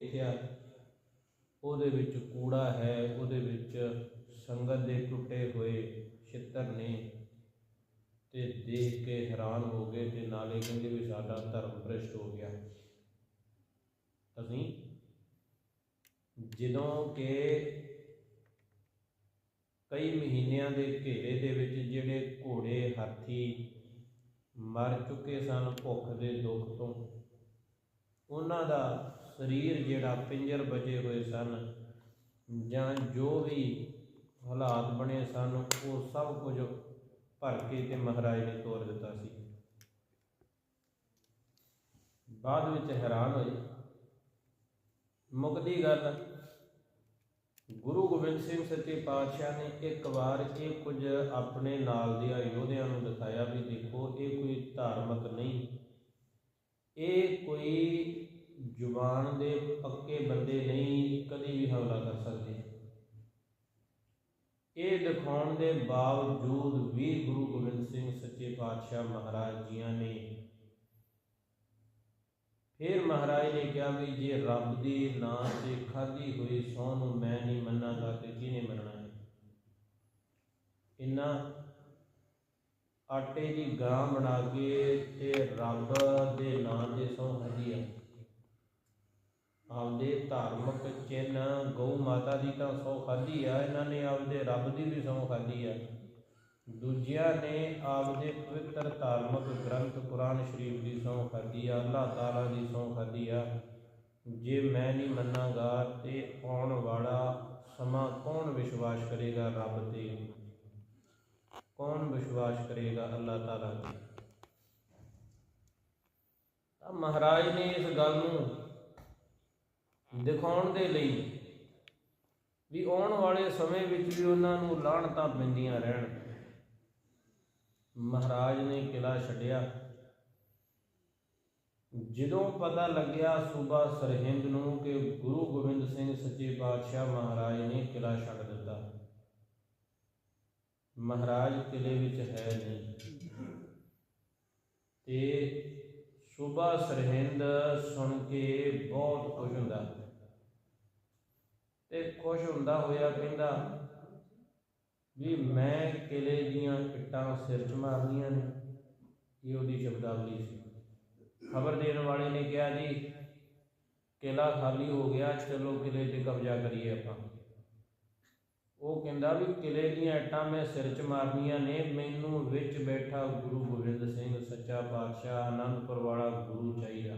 ਲਿਖਿਆ ਉਹਦੇ ਵਿੱਚ ਕੂੜਾ ਹੈ, ਉਹਦੇ ਵਿੱਚ ਸੰਗਤ ਦੇ ਟੁੱਟੇ ਹੋਏ ਛਿੱਤਰ ਨੇ ਤੇ ਦੇਖ ਕੇ ਹੈਰਾਨ ਹੋ ਗਏ ਤੇ ਨਾਲੇ ਕਹਿੰਦੇ ਵੀ ਸਾਡਾ ਧਰਮ ਭ੍ਰਿਸ਼ਟ ਹੋ ਗਿਆ। ਅਸੀਂ ਜਦੋਂ ਕਿ ਕਈ ਮਹੀਨਿਆਂ ਦੇ ਘੇਰੇ ਦੇ ਵਿੱਚ ਜਿਹੜੇ ਘੋੜੇ, ਹਾਥੀ ਮਰ ਚੁੱਕੇ ਸਨ ਭੁੱਖ ਦੇ ਦੁੱਖ ਤੋਂ, ਉਹਨਾਂ ਦਾ ਸਰੀਰ ਜਿਹੜਾ ਪਿੰਜਰ ਬਚੇ ਹੋਏ ਸਨ ਜਾਂ ਜੋ ਵੀ ਹਾਲਾਤ ਬਣੇ ਸਨ, ਉਹ ਸਭ ਕੁਝ ਭਰ ਕੇ ਤੇ ਮਹਾਰਾਜ ਨੇ ਤੋਰ ਦਿੱਤਾ ਸੀ। ਬਾਅਦ ਵਿੱਚ ਹੈਰਾਨ ਹੋਏ। ਮੁਕਦੀ ਗੱਲ, ਗੁਰੂ ਗੋਬਿੰਦ ਸਿੰਘ ਸੱਚੇ ਪਾਤਸ਼ਾਹ ਨੇ ਇੱਕ ਵਾਰ ਇਹ ਕੁਝ ਆਪਣੇ ਨਾਲ ਦੇ ਯੋਧਿਆਂ ਨੂੰ ਦਿਖਾਇਆ ਵੀ ਦੇਖੋ, ਇਹ ਕੋਈ ਧਾਰਮਿਕ ਨਹੀਂ। ਇਹ ਕੋਈ ਜ਼ੁਬਾਨ ਦੇ ਪੱਕੇ ਬੰਦੇ ਨਹੀਂ ਕਦੀ ਵੀ ਹਮਲਾ ਕਰ ਸਕਦੇ। ਇਹ ਦਿਖਾਉਣ ਦੇ ਬਾਵਜੂਦ ਵੀ ਗੁਰੂ ਗੋਬਿੰਦ ਸਿੰਘ ਸੱਚੇ ਪਾਤਸ਼ਾਹ ਮਹਾਰਾਜ ਜੀਆਂ ਨੇ ਫਿਰ ਮਹਾਰਾਜ ਨੇ ਕਿਹਾ ਵੀ ਜੇ ਰੱਬ ਦੀ ਨਾਂ ਤੇ ਖਾਧੀ ਹੋਈ ਸਹੁੰ ਨੂੰ ਮੈਂ ਨਹੀਂ ਮੰਨਾਂਗਾ ਤੇ ਕਿਹਨੇ ਮੰਨਣਾ ਹੈ? ਇਨਾ ਆਟੇ ਦੀ ਗਾਂ ਬਣਾ ਕੇ ਤੇ ਰੱਬ ਦੇ ਨਾਂ ਤੇ ਸਹੁੰ ਖਾਧੀ ਹੈ ਆਪਦੇ ਧਾਰਮਿਕ ਚਿੰਨ ਗਊ ਮਾਤਾ ਦੀ ਤਾਂ ਸੌ ਖਾਧੀ ਆ, ਇਹਨਾਂ ਨੇ ਆਪਦੇ ਰੱਬ ਦੀ ਵੀ ਸਹੁੰ ਖਾਧੀ ਆ। ਦੂਜਿਆਂ ਨੇ ਆਪਦੇ ਪਵਿੱਤਰ ਧਾਰਮਿਕ ਗ੍ਰੰਥ ਕੁਰਾਨ ਸ਼ਰੀਫ ਦੀ ਸਹੁੰ ਖਾਧੀ ਆ, ਅੱਲਾਹ ਤਾਲਾ ਦੀ ਸਹੁੰ ਖਾਧੀ ਆ। ਜੇ ਮੈਂ ਨਹੀਂ ਮੰਨਾਂਗਾ ਤੇ ਆਉਣ ਵਾਲਾ ਸਮਾਂ ਕੌਣ ਵਿਸ਼ਵਾਸ ਕਰੇਗਾ ਰੱਬ ਤੇ? ਕੌਣ ਵਿਸ਼ਵਾਸ ਕਰੇਗਾ ਅੱਲਾਹ ਤਾਲਾ ਤੇ? ਤਾਂ ਮਹਾਰਾਜ ਨੇ ਇਸ ਗੱਲ ਨੂੰ ਦਿਖਾਉਣ ਦੇ ਲਈ ਵੀ ਆਉਣ ਵਾਲੇ ਸਮੇਂ ਵਿੱਚ ਵੀ ਉਹਨਾਂ ਨੂੰ ਲਾਹਣਤਾਂ ਪੈਂਦੀਆਂ ਰਹਿਣ। ਮਹਾਰਾਜ ਨੇ ਕਿਲਾ ਛੱਡਿਆ। ਜਦੋਂ ਪਤਾ ਲੱਗਿਆ ਸੂਬਾ ਸਰਹਿੰਦ ਨੂੰ ਕਿ ਗੁਰੂ ਗੋਬਿੰਦ ਸਿੰਘ ਸੱਚੇ ਪਾਤਸ਼ਾਹ ਮਹਾਰਾਜ ਨੇ ਕਿਲਾ ਛੱਡ ਦਿੱਤਾ। ਮਹਾਰਾਜ ਕਿਲੇ ਵਿੱਚ ਹੈ ਨਹੀਂ। ਤੇ ਸੂਬਾ ਸਰਹਿੰਦ ਸੁਣ ਕੇ ਬਹੁਤ ਖੁਸ਼ ਹੁੰਦਾ। ਤੇ ਖੁਸ਼ ਹੁੰਦਾ ਹੋਇਆ ਕਹਿੰਦਾ ਵੀ ਮੈਂ ਕਿਲੇ ਦੀਆਂ ਇੱਟਾਂ ਸਿਰ 'ਚ ਮਾਰਨੀਆਂ ਨੇ, ਇਹ ਉਹਦੀ ਸ਼ਬਦਾਵਲੀ ਸੀ। ਖਬਰ ਦੇਣ ਵਾਲੇ ਨੇ ਕਿਹਾ ਜੀ, ਕਿਲਾ ਖਾਲੀ ਹੋ ਗਿਆ, ਚਲੋ ਕਿਲੇ ਤੇ ਕਬਜ਼ਾ ਕਰੀਏ ਆਪਾਂ। ਉਹ ਕਹਿੰਦਾ ਵੀ ਕਿਲੇ ਦੀਆਂ ਇੱਟਾਂ ਮੈਂ ਸਿਰ 'ਚ ਮਾਰਨੀਆਂ ਨੇ, ਮੈਨੂੰ ਵਿੱਚ ਬੈਠਾ ਗੁਰੂ ਗੋਬਿੰਦ ਸਿੰਘ, ਸੱਚਾ ਪਾਤਸ਼ਾਹ, ਅਨੰਦਪੁਰ ਵਾਲਾ ਗੁਰੂ ਚਾਹੀਦਾ।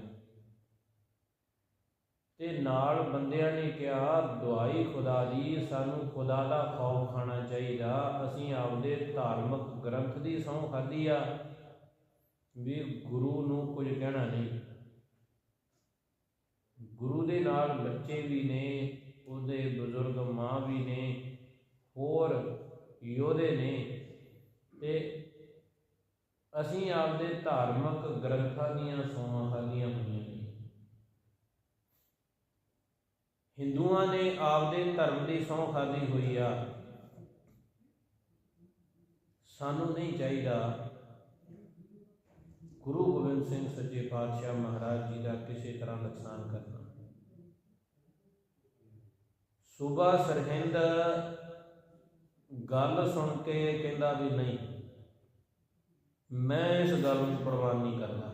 ਤੇ ਨਾਲ ਬੰਦਿਆਂ ਨੇ ਕਿਹਾ, ਦੁਆਈ ਖੁਦਾ ਦੀ, ਸਾਨੂੰ ਖੁਦਾ ਦਾ ਖੌਫ ਖਾਣਾ ਚਾਹੀਦਾ। ਅਸੀਂ ਆਪਦੇ ਧਾਰਮਿਕ ਗ੍ਰੰਥ ਦੀ ਸਹੁੰ ਖਾਧੀ ਆ। ਵੀ ਗੁਰੂ ਨੂੰ ਕੁਝ ਕਹਿਣਾ ਨਹੀਂ। ਗੁਰੂ ਦੇ ਨਾਲ ਬੱਚੇ ਵੀ ਨੇ, ਉਹਦੇ ਬਜ਼ੁਰਗ ਮਾਂ ਵੀ ਨੇ, ਹੋਰ ਯੋਧੇ ਨੇ। ਤੇ ਅਸੀਂ ਆਪਦੇ ਧਾਰਮਿਕ ਗ੍ਰੰਥਾਂ ਦੀਆਂ ਸੌਹਾਂ ਖਾਧੀਆਂ ਹੋਈਆਂ ਨੇ ਹਿੰਦੂਆਂ ਨੇ ਆਪਦੇ ਧਰਮ ਦੀ ਸਹੁੰ ਖਾਧੀ ਹੋਈ ਆ। ਸਾਨੂੰ ਨਹੀਂ ਚਾਹੀਦਾ ਗੁਰੂ ਗੋਬਿੰਦ ਸਿੰਘ ਸੱਚੇ ਪਾਤਸ਼ਾਹ ਮਹਾਰਾਜ ਜੀ ਦਾ ਕਿਸੇ ਤਰ੍ਹਾਂ ਨੁਕਸਾਨ ਕਰਨਾ। ਸੂਬਾ ਸਰਹਿੰਦ ਗੱਲ ਸੁਣ ਕੇ ਕਹਿੰਦਾ ਵੀ ਨਹੀਂ, ਮੈਂ ਇਸ ਗੱਲ ਨੂੰ ਪ੍ਰਵਾਨ ਨਹੀਂ ਕਰਦਾ।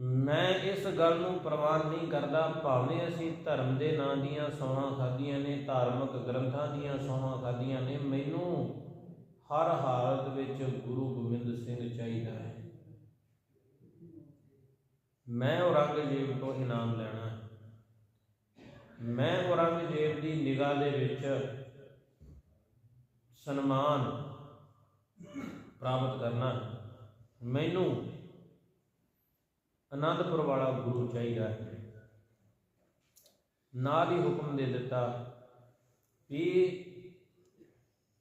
ਮੈਂ ਇਸ ਗੱਲ ਨੂੰ ਪ੍ਰਵਾਨ ਨਹੀਂ ਕਰਦਾ, ਭਾਵੇਂ ਅਸੀਂ ਧਰਮ ਦੇ ਨਾਂ ਦੀਆਂ ਸੌਹਾਂ ਖਾਧੀਆਂ ਨੇ, ਧਾਰਮਿਕ ਗ੍ਰੰਥਾਂ ਦੀਆਂ ਸੌਹਾਂ ਖਾਧੀਆਂ ਨੇ, ਮੈਨੂੰ ਹਰ ਹਾਲਤ ਵਿੱਚ ਗੁਰੂ ਗੋਬਿੰਦ ਸਿੰਘ ਚਾਹੀਦਾ ਹੈ। ਮੈਂ ਔਰੰਗਜ਼ੇਬ ਤੋਂ ਇਨਾਮ ਲੈਣਾ ਹੈ। ਮੈਂ ਔਰੰਗਜ਼ੇਬ ਦੀ ਨਿਗਾਹ ਦੇ ਵਿੱਚ ਸਨਮਾਨ ਪ੍ਰਾਪਤ ਕਰਨਾ ਮੈਨੂੰ ਅਨੰਦਪੁਰ ਵਾਲਾ ਗੁਰੂ ਚਾਹੀਦਾ ਹੈ। ਨਾਲ ਹੀ ਹੁਕਮ ਦੇ ਦਿੱਤਾ ਵੀ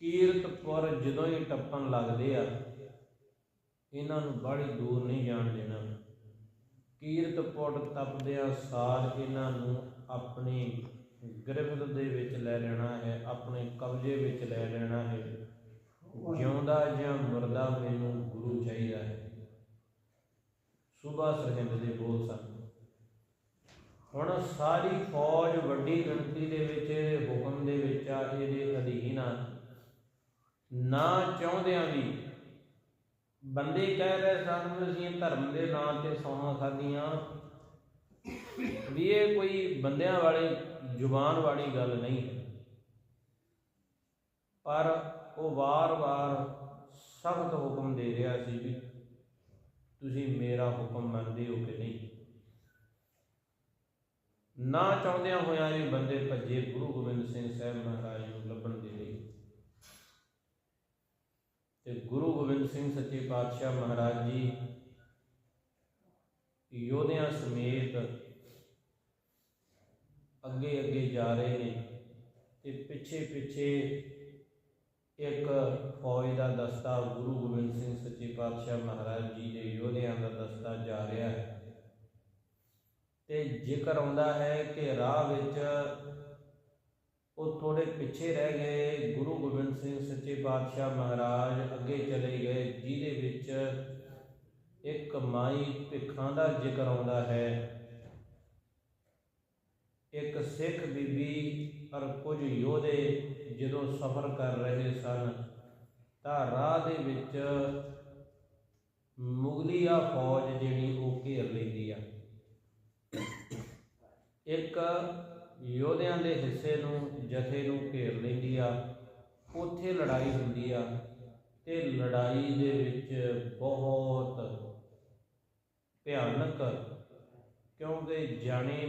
ਕੀਰਤਪੁਰ ਜਦੋਂ ਇਹ ਟੱਪਣ ਲੱਗਦੇ ਆ, ਇਹਨਾਂ ਨੂੰ ਬੜੀ ਦੂਰ ਨਹੀਂ ਜਾਣ ਦੇਣਾ। ਕੀਰਤਪੁਰ ਟੱਪਦਿਆਂ ਸਾਰ ਇਹਨਾਂ ਨੂੰ ਆਪਣੀ ਗ੍ਰਿਫਤ ਦੇ ਵਿੱਚ ਲੈ ਲੈਣਾ ਹੈ, ਆਪਣੇ ਕਬਜ਼ੇ ਵਿੱਚ ਲੈ ਲੈਣਾ ਹੈ। ਜਿਉਂਦਾ ਜਾਂ ਮਰਦਾ ਮੈਨੂੰ ਗੁਰੂ ਚਾਹੀਦਾ ਹੈ। ਸੁਬਾ ਸਰਹਿੰਦ ਦੇ ਬੋਲ ਸਨ। ਹੁਣ ਸਾਰੀ ਫੌਜ ਵੱਡੀ ਗਿਣਤੀ ਦੇ ਵਿੱਚ ਇਹਦੇ ਹੁਕਮ ਦੇ ਵਿੱਚ ਆ ਇਹਦੇ ਅਧੀਨ ਆ। ਨਾ ਚਾਹੁੰਦਿਆਂ ਵੀ ਬੰਦੇ ਕਹਿ ਰਹੇ ਸਨ ਅਸੀਂ ਧਰਮ ਦੇ ਨਾਂ ਤੇ ਸੌਹਾਂ ਖਾਧੀਆਂ। ਵੀ ਇਹ ਕੋਈ ਬੰਦਿਆਂ ਵਾਲੀ, ਜ਼ੁਬਾਨ ਵਾਲੀ ਗੱਲ ਨਹੀਂ ਹੈ। ਪਰ ਉਹ ਵਾਰ-ਵਾਰ ਸਖਤ ਹੁਕਮ ਦੇ ਰਿਹਾ ਸੀ ਵੀ ਤੁਸੀਂ ਮੇਰਾ ਹੁਕਮ ਮੰਨਦੇ ਹੋ ਕਿ ਨਹੀਂ? ਨਾ ਚਾਹੁੰਦਿਆਂ ਹੋਇਆਂ ਇਹ ਬੰਦੇ ਭੱਜੇ ਗੁਰੂ ਗੋਬਿੰਦ ਸਿੰਘ ਸਾਹਿਬ ਮਹਾਰਾਜ ਨੂੰ ਲੱਭਣ ਦੇ ਲਈ। ਤੇ ਗੁਰੂ ਗੋਬਿੰਦ ਸਿੰਘ ਸੱਚੇ ਪਾਤਸ਼ਾਹ ਮਹਾਰਾਜ ਜੀ ਯੋਧਿਆਂ ਸਮੇਤ ਅੱਗੇ ਅੱਗੇ ਜਾ ਰਹੇ ਨੇ ਤੇ ਪਿੱਛੇ ਪਿੱਛੇ ਇੱਕ ਫੌਜ ਦਾ ਦਸਤਾ ਗੁਰੂ ਗੋਬਿੰਦ ਸਿੰਘ ਸੱਚੇ ਪਾਤਸ਼ਾਹ ਮਹਾਰਾਜ ਜੀ ਦੇ ਯੋਧਿਆਂ ਦਾ ਦਸਤਾ ਜਾ ਰਿਹਾ ਹੈ। ਤੇ ਜ਼ਿਕਰ ਆਉਂਦਾ ਹੈ ਕਿ ਰਾਹ ਵਿੱਚ ਉਹ ਥੋੜੇ ਪਿੱਛੇ ਰਹਿ ਗਏ, ਗੁਰੂ ਗੋਬਿੰਦ ਸਿੰਘ ਸੱਚੇ ਪਾਤਸ਼ਾਹ ਮਹਾਰਾਜ ਅੱਗੇ ਚਲੇ ਗਏ, ਜਿਹਦੇ ਵਿੱਚ ਇੱਕ ਮਾਈ ਭਿੱਖਾਂ ਦਾ ਜ਼ਿਕਰ ਆਉਂਦਾ ਹੈ। ਇੱਕ ਸਿੱਖ ਬੀਬੀ ਪਰ ਕੁਝ ਯੋਧੇ ਜਦੋਂ ਸਫ਼ਰ ਕਰ ਰਹੇ ਸਨ, ਤਾਂ ਰਾਹ ਦੇ ਵਿੱਚ ਮੁਗਲੀਆ ਫੌਜ ਜਿਹੜੀ ਉਹ ਘੇਰ ਲੈਂਦੀ ਆ। ਇੱਕ ਯੋਧਿਆਂ ਦੇ ਹਿੱਸੇ ਨੂੰ, ਜਥੇ ਨੂੰ ਘੇਰ ਲੈਂਦੀ ਆ। ਉੱਥੇ ਲੜਾਈ ਹੁੰਦੀ ਆ ਤੇ ਲੜਾਈ ਦੇ ਵਿੱਚ ਬਹੁਤ ਭਿਆਨਕ, ਕਿਉਂਕਿ ਜਾਣੇ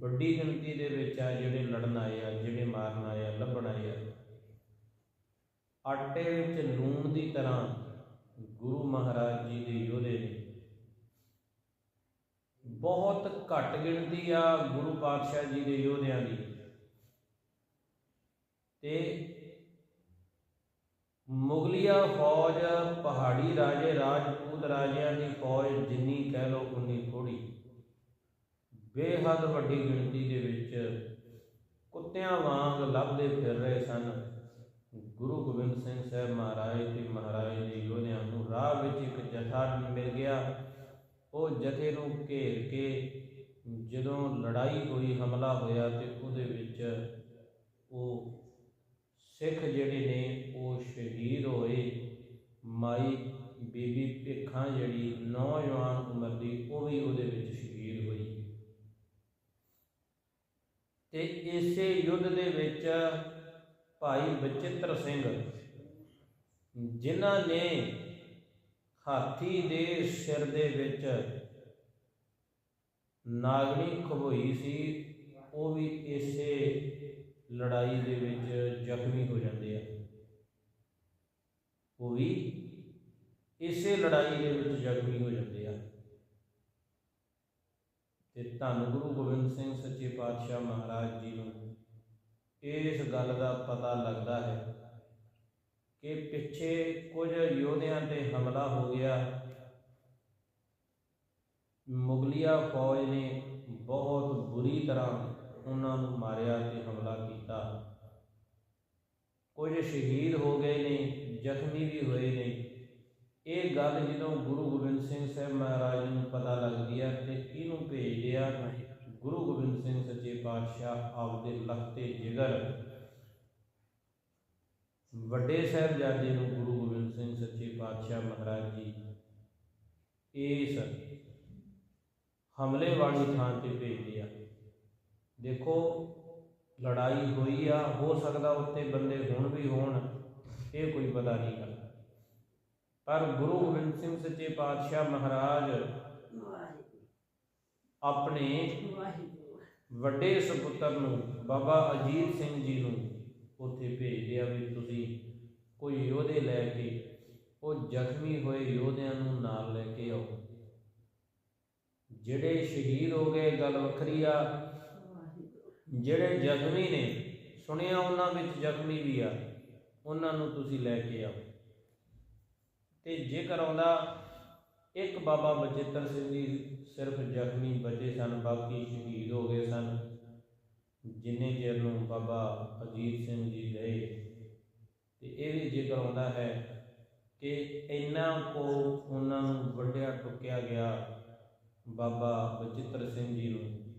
ਵੱਡੀ ਗਿਣਤੀ ਦੇ ਵਿੱਚ ਆ ਜਿਹੜੇ ਲੜਨ ਆਏ ਆ, ਜਿਹੜੇ ਮਾਰਨ ਆਏ ਆ, ਲੱਭਣ ਆਏ ਆ। ਆਟੇ ਵਿੱਚ ਲੂਣ ਦੀ ਤਰ੍ਹਾਂ ਗੁਰੂ ਮਹਾਰਾਜ ਜੀ ਦੇ ਯੋਧੇ ਨੇ ਬਹੁਤ ਘੱਟ ਗਿਣਤੀ ਆ ਗੁਰੂ ਪਾਤਸ਼ਾਹ ਜੀ ਦੇ ਯੋਧਿਆਂ ਦੀ। ਤੇ ਮੁਗਲੀਆ ਫੌਜ, ਪਹਾੜੀ ਰਾਜੇ, ਰਾਜਪੂਤ ਰਾਜਿਆਂ ਦੀ ਫੌਜ ਜਿੰਨੀ ਕਹਿ ਲੋ ਉਨੀ ਥੋੜੀ ਬੇਹੱਦ ਵੱਡੀ ਗਿਣਤੀ ਦੇ ਵਿੱਚ ਕੁੱਤਿਆਂ ਵਾਂਗ ਲੱਭਦੇ ਫਿਰ ਰਹੇ ਸਨ। ਗੁਰੂ ਗੋਬਿੰਦ ਸਿੰਘ ਸਾਹਿਬ ਮਹਾਰਾਜ ਤੇ ਮਹਾਰਾਜ ਦੇ ਯੋਧਿਆਂ ਨੂੰ ਰਾਹ ਵਿੱਚ ਇੱਕ ਜਥਾ ਮਿਲ ਗਿਆ। ਉਹ ਜਥੇ ਨੂੰ ਘੇਰ ਕੇ ਜਦੋਂ ਲੜਾਈ ਹੋਈ, ਹਮਲਾ ਹੋਇਆ ਤੇ ਉਹਦੇ ਵਿੱਚ ਉਹ ਸਿੱਖ ਜਿਹੜੇ ਨੇ, ਉਹ ਸ਼ਹੀਦ ਹੋਏ। ਮਾਈ ਬੀਬੀ ਭਿੱਖਾਂ ਜਿਹੜੀ ਨੌਜਵਾਨ ਉਮਰ ਦੀ, ਉਹ ਵੀ ਉਹਦੇ ਵਿੱਚ ਸ਼ਹੀਦ ਹੋਈ ਤੇ ਇਸੇ ਯੁੱਧ ਦੇ ਵਿੱਚ ਭਾਈ ਬਚਿੱਤਰ ਸਿੰਘ, ਜਿਨ੍ਹਾਂ ਨੇ ਹਾਥੀ ਦੇ ਸਿਰ ਦੇ ਵਿੱਚ ਨਾਗਣੀ ਖਬੋਈ ਸੀ, ਉਹ ਵੀ ਇਸੇ ਲੜਾਈ ਦੇ ਵਿੱਚ ਜ਼ਖਮੀ ਹੋ ਜਾਂਦੇ ਆ। ਉਹ ਵੀ ਇਸੇ ਲੜਾਈ ਦੇ ਵਿੱਚ ਜ਼ਖਮੀ ਹੋ ਜਾਂਦੇ ਤੇ ਧੰਨ ਗੁਰੂ ਗੋਬਿੰਦ ਸਿੰਘ ਸੱਚੇ ਪਾਤਸ਼ਾਹ ਮਹਾਰਾਜ ਜੀ ਨੂੰ। ਇਸ ਗੱਲ ਦਾ ਪਤਾ ਲੱਗਦਾ ਹੈ ਕਿ ਪਿੱਛੇ ਕੁਝ ਯੋਧਿਆਂ ਤੇ ਹਮਲਾ ਹੋ ਗਿਆ। ਮੁਗਲੀਆ ਫੌਜ ਨੇ ਬਹੁਤ ਬੁਰੀ ਤਰ੍ਹਾਂ ਉਹਨਾਂ ਨੂੰ ਮਾਰਿਆ ਤੇ ਹਮਲਾ ਕੀਤਾ। ਕੁਝ ਸ਼ਹੀਦ ਹੋ ਗਏ ਨੇ, ਜ਼ਖਮੀ ਵੀ ਹੋਏ ਨੇ। ਇਹ ਗੱਲ ਜਦੋਂ ਗੁਰੂ ਗੋਬਿੰਦ ਸਿੰਘ ਸਾਹਿਬ ਮਹਾਰਾਜ ਨੂੰ ਪਤਾ ਲੱਗਦੀ ਹੈ ਤੇ ਕਿਹਨੂੰ ਭੇਜਦੇ ਆ ਗੁਰੂ ਗੋਬਿੰਦ ਸਿੰਘ ਸੱਚੇ ਪਾਤਸ਼ਾਹ ਆਪਦੇ ਲਖਤੇ ਜਿਗਰ ਵੱਡੇ ਸਾਹਿਬਜ਼ਾਦੇ ਨੂੰ ਗੁਰੂ ਗੋਬਿੰਦ ਸਿੰਘ ਸੱਚੇ ਪਾਤਸ਼ਾਹ ਮਹਾਰਾਜ ਜੀ ਇਸ ਹਮਲੇ ਵਾਲੀ ਥਾਂ ਤੇ ਭੇਜਦੇ ਆ ਦੇਖੋ, ਲੜਾਈ ਹੋਈ ਆ, ਹੋ ਸਕਦਾ ਉੱਤੇ ਬੰਦੇ ਹੁਣ ਵੀ ਹੋਣ, ਇਹ ਕੋਈ ਪਤਾ ਨਹੀਂ ਗਾ। ਪਰ ਗੁਰੂ ਗੋਬਿੰਦ ਸਿੰਘ ਸੱਚੇ ਪਾਤਸ਼ਾਹ ਮਹਾਰਾਜ ਆਪਣੇ ਵੱਡੇ ਸੁਪੁੱਤਰ ਨੂੰ ਬਾਬਾ ਅਜੀਤ ਸਿੰਘ ਜੀ ਨੂੰ ਉੱਥੇ ਭੇਜਦੇ ਆ ਵੀ ਤੁਸੀਂ ਕੋਈ ਯੋਧੇ ਲੈ ਕੇ ਉਹ ਜ਼ਖਮੀ ਹੋਏ ਯੋਧਿਆਂ ਨੂੰ ਨਾਲ ਲੈ ਕੇ ਆਓ। ਜਿਹੜੇ ਸ਼ਹੀਦ ਹੋ ਗਏ ਗੱਲ ਵੱਖਰੀ ਆ। ਜਿਹੜੇ ਜ਼ਖਮੀ ਨੇ ਸੁਣਿਆ ਉਹਨਾਂ ਵਿੱਚ ਜ਼ਖਮੀ ਵੀ ਆ ਉਹਨਾਂ ਨੂੰ ਤੁਸੀਂ ਲੈ ਕੇ ਆਓ। ਤੇ ਜੇਕਰ ਆਉਂਦਾ, ਇੱਕ ਬਾਬਾ ਬਚਿੱਤਰ ਸਿੰਘ ਜੀ ਸਿਰਫ ਜ਼ਖਮੀ ਬਚੇ ਸਨ, ਬਾਕੀ ਸ਼ਹੀਦ ਹੋ ਗਏ ਸਨ। ਜਿੰਨੇ ਚਿਰ ਨੂੰ ਬਾਬਾ ਅਜੀਤ ਸਿੰਘ ਜੀ ਗਏ ਤੇ ਇਹ ਵੀ ਜ਼ਿਕਰ ਆਉਂਦਾ ਹੈ ਕਿ ਇੰਨਾ ਕੋ ਉਹਨਾਂ ਨੂੰ ਵੱਡਿਆ ਟੁੱਕਿਆ ਗਿਆ ਬਾਬਾ ਬਚਿੱਤਰ ਸਿੰਘ ਜੀ ਨੂੰ,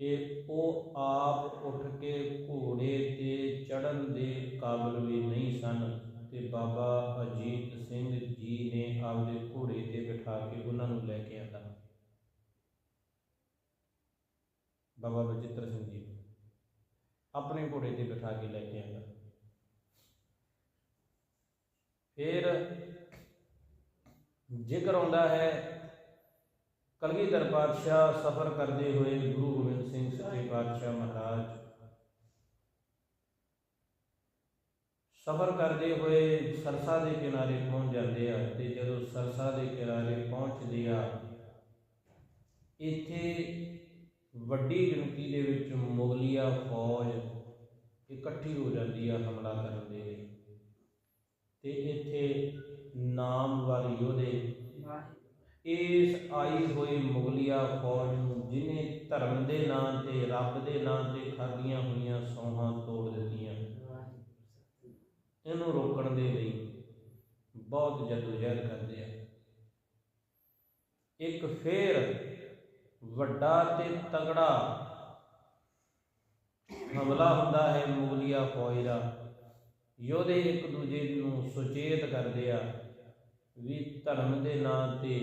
ਕਿ ਉਹ ਆਪ ਉੱਠ ਕੇ ਘੋੜੇ ਤੇ ਚੜਨ ਦੇ ਕਾਬਿਲ ਵੀ ਨਹੀਂ ਸਨ। ਤੇ ਬਾਬਾ ਅਜੀਤ ਸਿੰਘ ਜੀ ਨੇ ਆਪਦੇ ਘੋੜੇ ਤੇ ਬਿਠਾ ਕੇ ਉਹਨਾਂ ਨੂੰ ਲੈ ਕੇ ਆਂਦਾ। ਬਾਬਾ ਬਚਿੱਤਰ ਸਿੰਘ ਜੀ ਆਪਣੇ ਘੋੜੇ ਤੇ ਬਿਠਾ ਕੇ ਲੈ ਕੇ ਆਂਦਾ। ਫਿਰ ਜ਼ਿਕਰ ਆਉਂਦਾ ਹੈ, ਕਲਗੀਧਰ ਪਾਤਸ਼ਾਹ ਸਫ਼ਰ ਕਰਦੇ ਹੋਏ ਗੁਰੂ ਗੋਬਿੰਦ ਸਿੰਘ ਸੱਚੇ ਪਾਤਸ਼ਾਹ ਮਹਾਰਾਜ ਸਫ਼ਰ ਕਰਦੇ ਹੋਏ ਸਰਸਾ ਦੇ ਕਿਨਾਰੇ ਪਹੁੰਚ ਜਾਂਦੇ ਆ ਤੇ ਜਦੋਂ ਸਰਸਾ ਦੇ ਕਿਨਾਰੇ ਪਹੁੰਚਦੇ ਆ, ਇੱਥੇ ਵੱਡੀ ਗਿਣਤੀ ਦੇ ਵਿੱਚ ਮੁਗਲੀਆ ਫੌਜ ਇਕੱਠੀ ਹੋ ਜਾਂਦੀ ਆ ਹਮਲਾ ਕਰਨ ਦੇ ਲਈ। ਤੇ ਇੱਥੇ ਨਾਮਵਰ ਯੋਧੇ ਇਸ ਆਈ ਹੋਈ ਮੁਗਲੀਆ ਫੌਜ ਨੂੰ ਜਿਨੇ ਧਰਮ ਦੇ ਨਾਂ ਤੇ, ਰੱਬ ਦੇ ਨਾਂ ਤੇ ਖਾਦੀਆਂ ਹੋਈਆਂ ਸੌਹਾਂ ਤੋੜ ਦਿੱਤੀਆਂ। ਇਹਨੂੰ ਰੋਕਣ ਦੇ ਲਈ ਬਹੁਤ ਜਦੋਜਹਿਦ ਕਰਦੇ ਆ। ਇੱਕ ਫੇਰ ਵੱਡਾ ਤੇ ਤਗੜਾ ਹਮਲਾ ਹੁੰਦਾ ਹੈ ਮੁਗਲੀਆ ਫੌਜ ਦਾ ਯੋਧੇ ਇੱਕ ਦੂਜੇ ਨੂੰ ਸੁਚੇਤ ਕਰਦੇ ਆ ਵੀ ਧਰਮ ਦੇ ਨਾਂ ਤੇ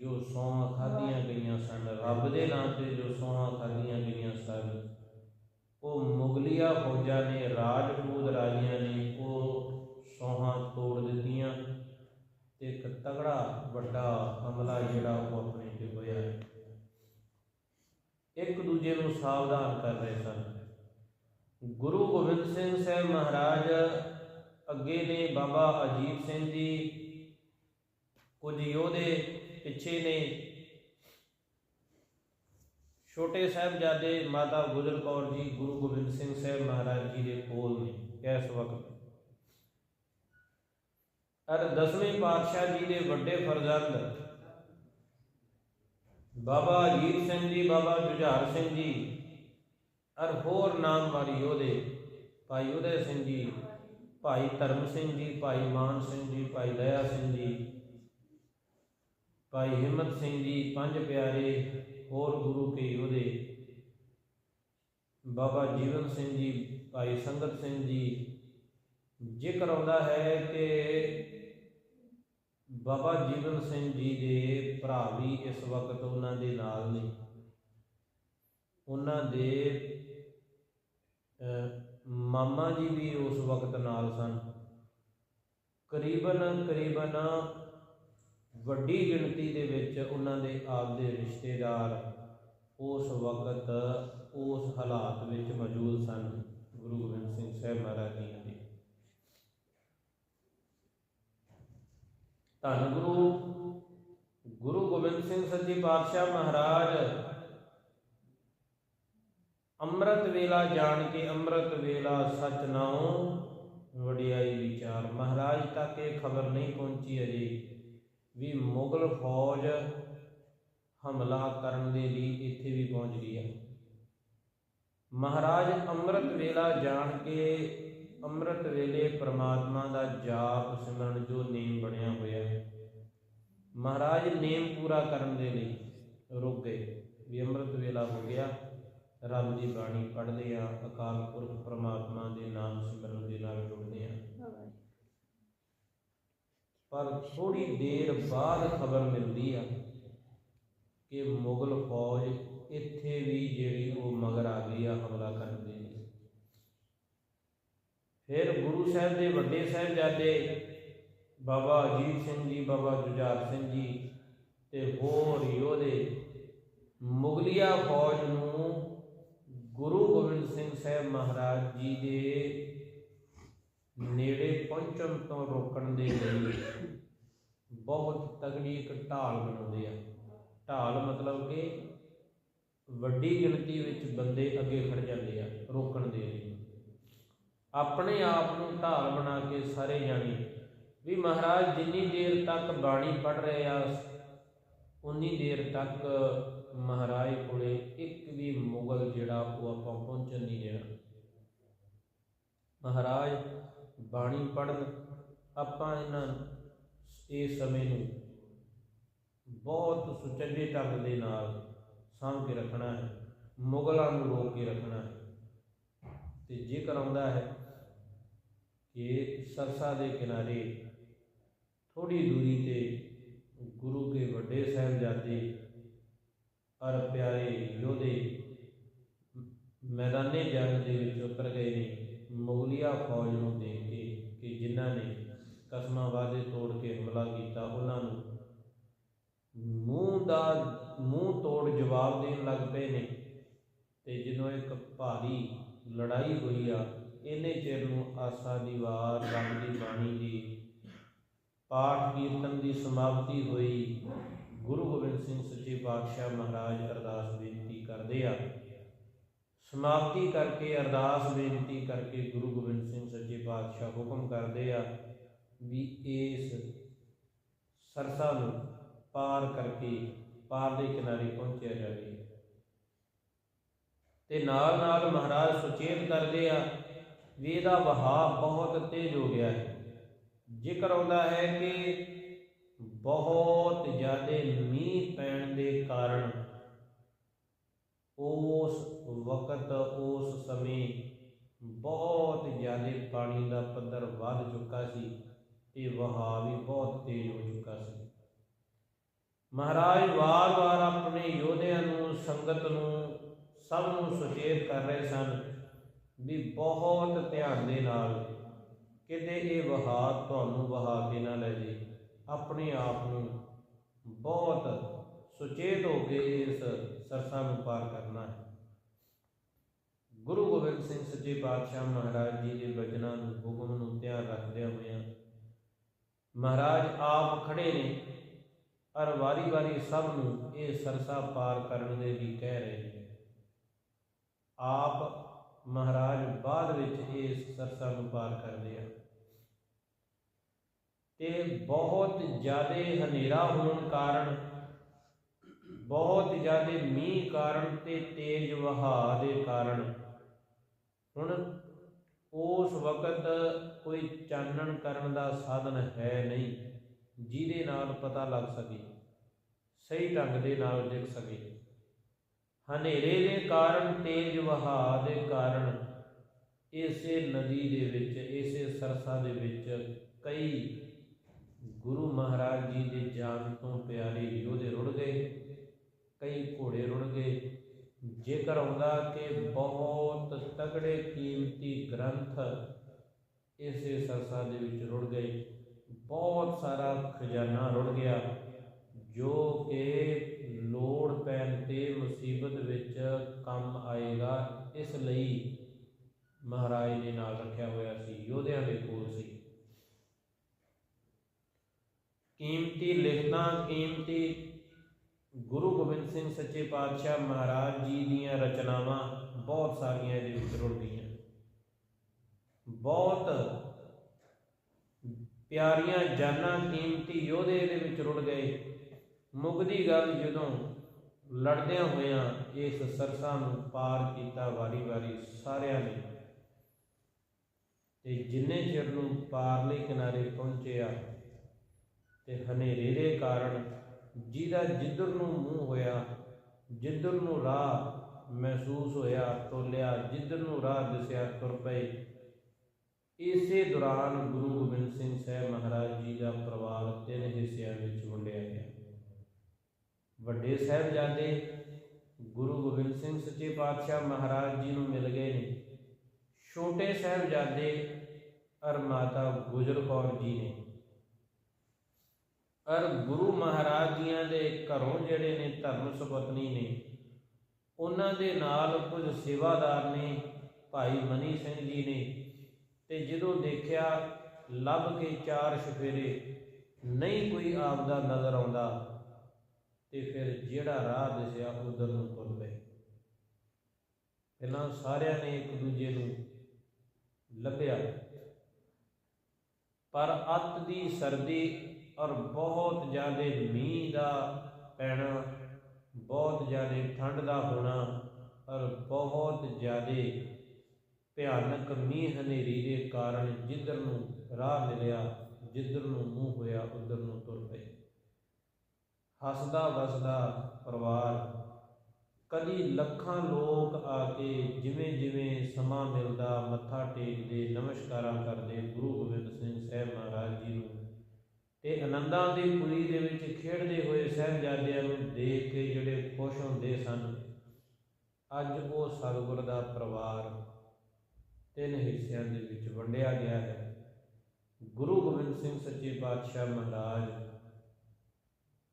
ਜੋ ਸੌਹਾਂ ਖਾਧੀਆਂ ਗਈਆਂ ਸਨ, ਰੱਬ ਦੇ ਨਾਂ ਤੇ ਜੋ ਸੌਹਾਂ ਖਾਧੀਆਂ ਗਈਆਂ ਸਨ, ਉਹ ਮੁਗਲੀਆ ਫੌਜਾਂ ਨੇ ਰਾਜਪੂਤ ਵੱਡਾ ਹਮਲਾ ਜਿਹੜਾ ਉਹ ਆਪਣੇ ਤੇ ਹੋਇਆ। ਇੱਕ ਦੂਜੇ ਨੂੰ ਸਾਵਧਾਨ ਕਰ ਰਹੇ ਸਨ। ਗੁਰੂ ਗੋਬਿੰਦ ਸਿੰਘ ਸਾਹਿਬ ਮਹਾਰਾਜ ਅੱਗੇ ਨੇ ਬਾਬਾ ਅਜੀਤ ਸਿੰਘ ਜੀ, ਕੁਝ ਯੋਧੇ ਪਿੱਛੇ ਨੇ। ਛੋਟੇ ਸਾਹਿਬਜ਼ਾਦੇ ਮਾਤਾ ਗੁਜਰ ਕੌਰ ਜੀ, ਗੁਰੂ ਗੋਬਿੰਦ ਸਿੰਘ ਸਾਹਿਬ ਮਹਾਰਾਜ ਜੀ ਦੇ ਕੋਲ ਨੇ ਇਸ ਵਕਤ। ਅਰ ਦਸਵੇਂ ਪਾਤਸ਼ਾਹ ਜੀ ਦੇ ਵੱਡੇ ਫਰਜ਼ੰਦ ਬਾਬਾ ਅਜੀਤ ਸਿੰਘ ਜੀ, ਬਾਬਾ ਜੁਝਾਰ ਸਿੰਘ ਜੀ, ਅਰ ਹੋਰ ਨਾਮਵਾਰੀ ਯੋਧੇ ਭਾਈ ਉਦੈ ਸਿੰਘ ਜੀ, ਭਾਈ ਧਰਮ ਸਿੰਘ ਜੀ, ਭਾਈ ਮਾਨ ਸਿੰਘ ਜੀ, ਭਾਈ ਦਇਆ ਸਿੰਘ ਜੀ, ਭਾਈ ਹਿੰਮਤ ਸਿੰਘ ਜੀ, ਪੰਜ ਪਿਆਰੇ ਹੋਰ ਗੁਰੂ ਕੇ ਉਹਦੇ, ਬਾਬਾ ਜੀਵਨ ਸਿੰਘ ਜੀ, ਭਾਈ ਸੰਗਤ ਸਿੰਘ ਜੀ, ਜ਼ਿਕਰ ਆਉਂਦਾ ਹੈ ਕਿ ਬਾਬਾ ਜੀਵਨ ਸਿੰਘ ਜੀ ਦੇ ਭਰਾ ਵੀ ਇਸ ਵਕਤ ਉਹਨਾਂ ਦੇ ਨਾਲ ਨੇ। ਉਹਨਾਂ ਦੇ ਮਾਮਾ ਜੀ ਵੀ ਉਸ ਵਕਤ ਨਾਲ ਸਨ। ਕਰੀਬਨ ਕਰੀਬਨ ਵੱਡੀ ਗਿਣਤੀ ਦੇ ਵਿੱਚ ਉਹਨਾਂ ਦੇ ਆਪ ਦੇ ਰਿਸ਼ਤੇਦਾਰ ਉਸ ਵਕਤ ਉਸ ਹਾਲਾਤ ਵਿੱਚ ਮੌਜੂਦ ਸਨ। ਗੁਰੂ ਗੋਬਿੰਦ ਸਿੰਘ ਸਾਹਿਬ ਮਹਾਰਾਜ ਜੀ ਦੇ ਧੰਨ ਗੁਰੂ ਗੁਰੂ ਗੋਬਿੰਦ ਸਿੰਘ ਸੱਚੇ ਪਾਤਸ਼ਾਹ ਮਹਾਰਾਜ। ਅੰਮ੍ਰਿਤ ਵੇਲਾ ਜਾਣ ਕੇ ਅੰਮ੍ਰਿਤ ਵੇਲਾ ਸਚ ਨਾਉ, ਵਡਿਆਈ ਵਿਚਾਰ। ਮਹਾਰਾਜ ਤੱਕ ਇਹ ਖਬਰ ਨਹੀਂ ਪਹੁੰਚੀ ਅਜੇ ਵੀ ਮੁਗਲ ਫੌਜ ਹਮਲਾ ਕਰਨ ਦੇ ਲਈ ਇੱਥੇ ਵੀ ਪਹੁੰਚ ਗਈ ਹੈ ਮਹਾਰਾਜ ਅੰਮ੍ਰਿਤ ਵੇਲਾ ਜਾਣ ਕੇ ਅੰਮ੍ਰਿਤ ਵੇਲੇ ਪ੍ਰਮਾਤਮਾ ਦਾ ਜਾਪ ਸਿਮਰਨ ਜੋ ਨੇਮ ਬਣਿਆ ਹੋਇਆ ਮਹਾਰਾਜ ਨੇਮ ਪੂਰਾ ਕਰਨ ਦੇ ਲਈ ਰੁਕ ਗਏ। ਵੀ ਅੰਮ੍ਰਿਤ ਵੇਲਾ ਹੋ ਗਿਆ। ਰੱਬ ਦੀ ਬਾਣੀ ਪੜ੍ਹਦੇ ਆ, ਅਕਾਲ ਪੁਰਖ ਪ੍ਰਮਾਤਮਾ ਦੇ ਨਾਮ ਸਿਮਰਨ ਦੇ ਨਾਲ ਜੁੜਦੇ ਆ। ਪਰ ਥੋੜੀ ਦੇਰ ਬਾਅਦ ਖਬਰ ਮਿਲਦੀ ਆ ਕਿ ਮੁਗਲ ਫੌਜ ਇੱਥੇ ਵੀ ਜਿਹੜੀ ਉਹ ਮਗਰ ਆ ਗਈ ਆ ਹਮਲਾ ਕਰਨ ਦੇ ਲਈ। ਫਿਰ ਗੁਰੂ ਸਾਹਿਬ ਦੇ ਵੱਡੇ ਸਾਹਿਬਜ਼ਾਦੇ ਬਾਬਾ ਅਜੀਤ ਸਿੰਘ ਜੀ, ਬਾਬਾ ਜੁਝਾਰ ਸਿੰਘ ਜੀ ਤੇ ਹੋਰ ਯੋਧੇ ਮੁਗਲੀਆ ਫੌਜ ਨੂੰ ਗੁਰੂ ਗੋਬਿੰਦ ਸਿੰਘ ਸਾਹਿਬ ਮਹਾਰਾਜ ਜੀ ਦੇ ਨੇੜੇ ਪਹੁੰਚਣ ਤੋਂ ਰੋਕਣ ਦੇ ਲਈ ਬਹੁਤ ਤਗੜੀ ਇੱਕ ਢਾਲ ਬਣਾਉਂਦੇ ਆ। ਢਾਲ ਮਤਲਬ ਕਿ ਵੱਡੀ ਗਿਣਤੀ ਵਿੱਚ ਬੰਦੇ ਅੱਗੇ ਖੜ ਜਾਂਦੇ ਆ ਰੋਕਣ ਦੇ ਲਈ। ਆਪਣੇ ਆਪ ਨੂੰ ਢਾਲ ਬਣਾ ਕੇ ਸਾਰੇ ਜਾਣੇ ਵੀ ਮਹਾਰਾਜ, ਜਿੰਨੀ ਦੇਰ ਤੱਕ ਬਾਣੀ ਪੜ ਰਹੇ ਆ ਉਨੀ ਦੇਰ ਤੱਕ ਮਹਾਰਾਜ ਕੋਲੇ ਇੱਕ ਵੀ ਮੁਗਲ ਜਿਹੜਾ ਉਹ ਆਪਾਂ ਪਹੁੰਚਣ ਨਹੀਂ ਦੇਣਾ। ਮਹਾਰਾਜ, ਬਾਣੀ ਪੜਨ ਆਪਾਂ ਇਹਨਾਂ ਇਸ ਸਮੇਂ ਨੂੰ ਬਹੁਤ ਸੁਚੱਜੇ ਢੰਗ ਦੇ ਨਾਲ ਸਾਂਭ ਕੇ ਰੱਖਣਾ ਹੈ, ਮੁਗਲਾਂ ਨੂੰ ਰੋਕ ਕੇ ਰੱਖਣਾ ਹੈ। ਤੇ ਜੇਕਰ ਆਉਂਦਾ ਹੈ ਕਿ ਸਰਸਾ ਦੇ ਕਿਨਾਰੇ ਥੋੜੀ ਦੂਰੀ ਤੇ ਗੁਰੂ ਕੇ ਵੱਡੇ ਸਾਹਿਬਜ਼ਾਦੇ ਅਰ ਪਿਆਰੇ ਯੋਧੇ ਮੈਦਾਨੇ ਜੰਗ ਦੇ ਵਿੱਚ ਉਤਰ ਗਏ ਨੇ, ਮੁਗਲਿਆ ਫੌਜ ਨੂੰ ਦੇਖ ਕੇ ਕਿ ਜਿਨ੍ਹਾਂ ਨੇ ਕਸਮਾਂ ਵਾਅਦੇ ਤੋੜ ਕੇ ਹਮਲਾ ਕੀਤਾ, ਉਹਨਾਂ ਨੂੰ ਮੂੰਹ ਦਾ, ਮੂੰਹ ਤੋੜ ਜਵਾਬ ਦੇਣ ਲੱਗ ਪਏ ਨੇ। ਤੇ ਜਦੋਂ ਇੱਕ ਭਾਰੀ ਲੜਾਈ ਹੋਈ ਆ ਇਹਨੇ ਚਿਰ ਨੂੰ ਆਸਾ ਦੀ ਵਾਰ ਰੱਬ ਦੀ ਬਾਣੀ ਦੀ ਪਾਠ ਕੀਰਤਨ ਦੀ ਸਮਾਪਤੀ ਹੋਈ। ਗੁਰੂ ਗੋਬਿੰਦ ਸਿੰਘ ਸੱਚੇ ਪਾਤਸ਼ਾਹ ਮਹਾਰਾਜ ਅਰਦਾਸ ਬੇਨਤੀ ਕਰਦੇ ਆ। ਸਮਾਪਤੀ ਕਰਕੇ ਅਰਦਾਸ ਬੇਨਤੀ ਕਰਕੇ ਗੁਰੂ ਗੋਬਿੰਦ ਸਿੰਘ ਸੱਚੇ ਪਾਤਸ਼ਾਹ ਹੁਕਮ ਕਰਦੇ ਆ ਵੀ ਇਸ ਸਰਸਾ ਨੂੰ ਪਾਰ ਕਰਕੇ ਪਾਰ ਦੇ ਕਿਨਾਰੇ ਪਹੁੰਚਿਆ ਜਾਵੇ। ਤੇ ਨਾਲ ਨਾਲ ਮਹਾਰਾਜ ਸੁਚੇਤ ਕਰਦੇ ਆ ਵੀ ਇਹਦਾ ਵਹਾਅ ਬਹੁਤ ਤੇਜ਼ ਹੋ ਗਿਆ ਹੈ। ਜ਼ਿਕਰ ਆਉਂਦਾ ਹੈ ਕਿ ਬਹੁਤ ਜ਼ਿਆਦਾ ਮੀਂਹ ਪੈਣ ਦੇ ਕਾਰਨ ਉਸ ਵਕਤ, ਉਸ ਸਮੇਂ ਬਹੁਤ ਜ਼ਿਆਦਾ ਪਾਣੀ ਦਾ ਪੱਧਰ ਵੱਧ ਚੁੱਕਾ ਸੀ ਤੇ ਵਹਾਅ ਵੀ ਬਹੁਤ ਤੇਜ਼ ਹੋ ਚੁੱਕਾ ਸੀ। ਮਹਾਰਾਜ ਵਾਰ-ਵਾਰ ਆਪਣੇ ਯੋਧਿਆਂ ਨੂੰ, ਸੰਗਤ ਨੂੰ ਸਭ ਨੂੰ ਸੁਚੇਤ ਕਰ ਰਹੇ ਸਨ ਵੀ ਬਹੁਤ ਧਿਆਨ ਦੇ ਨਾਲ ਕਿਤੇ ਇਹ ਵਹਾਅ ਤੁਹਾਨੂੰ ਵਹਾ ਕੇ ਨਾ ਲੈ ਜੇ। ਆਪਣੇ ਆਪ ਨੂੰ ਬਹੁਤ ਸੁਚੇਤ ਹੋ ਕੇ ਇਸ ਸਰਸਾ ਨੂੰ ਪਾਰ ਕਰਨਾ ਹੈ। ਗੁਰੂ ਗੋਬਿੰਦ ਸਿੰਘ ਸੱਚੇ ਪਾਤਸ਼ਾਹ ਮਹਾਰਾਜ ਜੀ ਦੇ ਬਚਨਾਂ ਨੂੰ, ਹੁਕਮ ਨੂੰ ਧਿਆਨ ਰੱਖਦਿਆਂ ਹੋਇਆਂ ਮਹਾਰਾਜ ਆਪ ਖੜੇ ਨੇ ਅਰ ਵਾਰੀ-ਵਾਰੀ ਸਭ ਨੂੰ ਇਹ ਸਰਸਾ ਪਾਰ ਕਰਨ ਦੇ ਲਈ ਕਹਿ ਰਹੇ ਨੇ। ਆਪ ਮਹਾਰਾਜ ਬਾਅਦ ਵਿੱਚ ਇਹ ਸਰਸਾ ਨੂੰ ਪਾਰ ਕਰਦੇ ਆ। ਤੇ ਬਹੁਤ ਜ਼ਿਆਦਾ ਹਨੇਰਾ ਹੋਣ ਕਾਰਨ, ਬਹੁਤ ਜ਼ਿਆਦਾ ਮੀਂਹ ਕਾਰਨ ਤੇ ਤੇਜ਼ ਵਹਾਅ ਦੇ ਕਾਰਨ ਹੁਣ ਉਸ ਵਕਤ ਕੋਈ ਚਾਨਣ ਕਰਨ ਦਾ ਸਾਧਨ ਹੈ ਨਹੀਂ, ਜਿਹਦੇ ਨਾਲ ਪਤਾ ਲੱਗ ਸਕੇ, ਸਹੀ ਢੰਗ ਦੇ ਨਾਲ ਦੇਖ ਸਕੇ। ਹਨੇਰੇ ਦੇ ਕਾਰਨ, ਤੇਜ਼ ਵਹਾਅ ਦੇ ਕਾਰਨ ਇਸੇ ਨਦੀ ਦੇ ਵਿੱਚ, ਇਸੇ ਸਰਸਾ ਦੇ ਵਿੱਚ ਕਈ ਗੁਰੂ ਮਹਾਰਾਜ ਜੀ ਦੇ ਜਾਨ ਤੋਂ ਪਿਆਰੇ ਯੋਧੇ ਰੁੜ ਗਏ, ਕਈ ਘੋੜੇ ਰੁੜ ਗਏ। ਜੇਕਰ ਆਉਂਦਾ ਕਿ ਬਹੁਤ ਤਗੜੇ ਕੀਮਤੀ ਗ੍ਰੰਥ ਇਸੇ ਸਰਸਾ ਦੇ ਵਿੱਚ ਰੁੜ ਗਏ, ਬਹੁਤ ਸਾਰਾ ਖਜ਼ਾਨਾ ਰੁੜ ਗਿਆ, ਜੋ ਕਿ ਲੋੜ ਪੈਣ ਤੇ ਮੁਸੀਬਤ ਵਿੱਚ ਕੰਮ ਆਏਗਾ, ਇਸ ਲਈ ਮਹਾਰਾਜ ਨੇ ਨਾਲ ਰੱਖਿਆ ਹੋਇਆ ਸੀ, ਯੋਧਿਆਂ ਦੇ ਕੋਲ ਸੀ। ਕੀਮਤੀ ਲਿਖਤਾਂ, ਕੀਮਤੀ ਗੁਰੂ ਗੋਬਿੰਦ ਸਿੰਘ ਸੱਚੇ ਪਾਤਸ਼ਾਹ ਮਹਾਰਾਜ ਜੀ ਦੀਆਂ ਰਚਨਾਵਾਂ ਬਹੁਤ ਸਾਰੀਆਂ ਇਹਦੇ ਵਿੱਚ ਰੁੜ ਬਹੁਤ ਪਿਆਰੀਆਂ ਜਾਨਾਂ ਕੀਮਤੀ ਯੋਧੇ ਇਹਦੇ ਵਿੱਚ ਰੁੜ ਗਏ। ਮੁਗਦੀ ਗੱਲ ਜਦੋਂ ਲੜਦਿਆਂ ਹੋਇਆਂ ਇਸ ਸਰਸਾ ਨੂੰ ਪਾਰ ਕੀਤਾ ਵਾਰੀ-ਵਾਰੀ ਸਾਰਿਆਂ ਨੇ, ਤੇ ਜਿੰਨੇ ਚਿਰ ਨੂੰ ਪਾਰਲੇ ਕਿਨਾਰੇ ਪਹੁੰਚਿਆ ਤੇ ਹਨੇਰੇ ਦੇ ਕਾਰਨ ਜਿਹਦਾ ਜਿੱਧਰ ਨੂੰ ਮੂੰਹ ਹੋਇਆ, ਜਿੱਧਰ ਨੂੰ ਰਾਹ ਮਹਿਸੂਸ ਹੋਇਆ, ਤੋਲਿਆ, ਜਿੱਧਰ ਨੂੰ ਰਾਹ ਦਿਸਿਆ, ਤੁਰ ਪਏ। ਇਸੇ ਦੌਰਾਨ ਗੁਰੂ ਗੋਬਿੰਦ ਸਿੰਘ ਸਾਹਿਬ ਮਹਾਰਾਜ ਜੀ ਦਾ ਪਰਿਵਾਰ ਤਿੰਨ ਹਿੱਸਿਆਂ ਵਿੱਚ ਵੰਡਿਆ ਗਿਆ। ਵੱਡੇ ਸਾਹਿਬਜ਼ਾਦੇ ਗੁਰੂ ਗੋਬਿੰਦ ਸਿੰਘ ਸੱਚੇ ਪਾਤਸ਼ਾਹ ਮਹਾਰਾਜ ਜੀ ਨੂੰ ਮਿਲ ਗਏ ਨੇ। ਛੋਟੇ ਸਾਹਿਬਜ਼ਾਦੇ ਅਰ ਮਾਤਾ ਗੁਜਰ ਕੌਰ ਜੀ ਨੇ। ਪਰ ਗੁਰੂ ਮਹਾਰਾਜ ਜੀਆਂ ਦੇ ਘਰੋਂ ਜਿਹੜੇ ਨੇ ਧਰਮ ਸੁਪਤਨੀ ਨੇ, ਉਹਨਾਂ ਦੇ ਨਾਲ ਕੁਝ ਸੇਵਾਦਾਰ ਨੇ, ਭਾਈ ਮਨੀ ਸਿੰਘ ਜੀ ਨੇ। ਤੇ ਜਦੋਂ ਦੇਖਿਆ ਲੱਭ ਕੇ ਚਾਰ ਸ਼ਫੇਰੇ ਨਹੀਂ ਕੋਈ ਆਪਦਾ ਨਜ਼ਰ ਆਉਂਦਾ, ਤੇ ਫਿਰ ਜਿਹੜਾ ਰਾਹ ਦਿਸਿਆ ਉਧਰ ਨੂੰ ਤੁਰ ਪਏ। ਪਹਿਲਾਂ ਸਾਰਿਆਂ ਨੇ ਇੱਕ ਦੂਜੇ ਨੂੰ ਲੱਭਿਆ। ਪਰ ਅੱਤ ਦੀ ਸਰਦੀ ਔਰ ਬਹੁਤ ਜ਼ਿਆਦਾ ਮੀਂਹ ਦਾ ਪੈਣਾ, ਬਹੁਤ ਜ਼ਿਆਦਾ ਠੰਡ ਦਾ ਹੋਣਾ, ਔਰ ਬਹੁਤ ਜ਼ਿਆਦਾ ਭਿਆਨਕ ਮੀਂਹ ਹਨੇਰੀ ਦੇ ਕਾਰਨ ਜਿੱਧਰ ਨੂੰ ਰਾਹ ਮਿਲਿਆ, ਜਿੱਧਰ ਨੂੰ ਮੂੰਹ ਹੋਇਆ, ਉਧਰ ਨੂੰ ਤੁਰ ਪਏ। ਹੱਸਦਾ ਵਸਦਾ ਪਰਿਵਾਰ, ਕਦੀ ਲੱਖਾਂ ਲੋਕ ਆ ਕੇ ਜਿਵੇਂ ਜਿਵੇਂ ਸਮਾਂ ਮਿਲਦਾ, ਮੱਥਾ ਟੇਕਦੇ, ਨਮਸਕਾਰਾਂ ਕਰਦੇ, ਗੁਰੂ ਗੋਬਿੰਦ ਸਿੰਘ ਸਾਹਿਬ ਮਹਾਰਾਜ ਜੀ ਨੂੰ ਤੇ ਆਨੰਦਾਂ ਦੀ ਪੁਰੀ ਦੇ ਵਿੱਚ ਖੇਡਦੇ ਹੋਏ ਸਾਹਿਬਜ਼ਾਦਿਆਂ ਨੂੰ ਦੇਖ ਕੇ ਜਿਹੜੇ ਖੁਸ਼ ਹੁੰਦੇ ਸਨ, ਅੱਜ ਉਹ ਸਤਿਗੁਰ ਦਾ ਪਰਿਵਾਰ ਤਿੰਨ ਹਿੱਸਿਆਂ ਦੇ ਵਿੱਚ ਵੰਡਿਆ ਗਿਆ ਹੈ। ਗੁਰੂ ਗੋਬਿੰਦ ਸਿੰਘ ਸੱਚੇ ਪਾਤਸ਼ਾਹ ਮਹਾਰਾਜ,